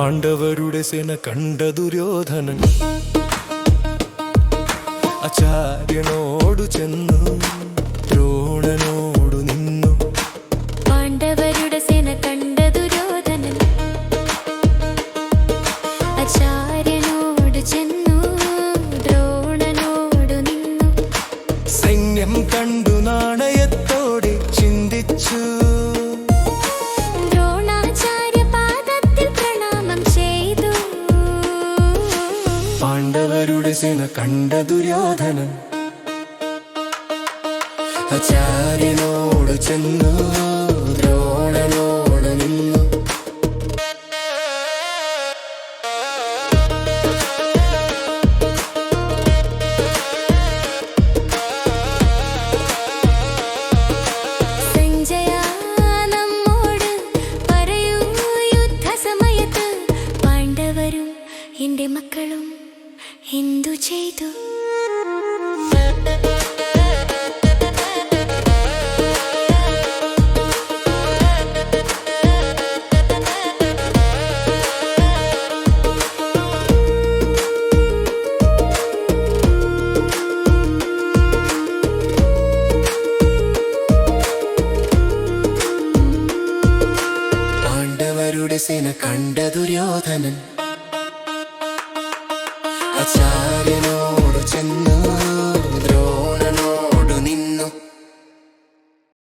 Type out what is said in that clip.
പാണ്ഡവരുടെ സേന കണ്ട ദുര്യോധനൻ ആചാര്യനോടു ചെന്നു ദ്രോണനോടു നിന്നു. പാണ്ഡവരുടെ സേന കണ്ട ദുര്യോധനൻ ആചാര്യനോട് ചെന്നു ദ്രോണനോടു നിന്നു. സൈന്യം കണ്ടു നാണയത്തോടെ പാണ്ഡവരുടെ സേന കണ്ട ദുര്യോധനൻ. ആചാര്യനോട് ചെന്നു ദ്രോണനോട് നിന്നു. മക്കളും എന്തു ചെയ്തു? കണ്ട ദുര്യോധനൻ outside. you.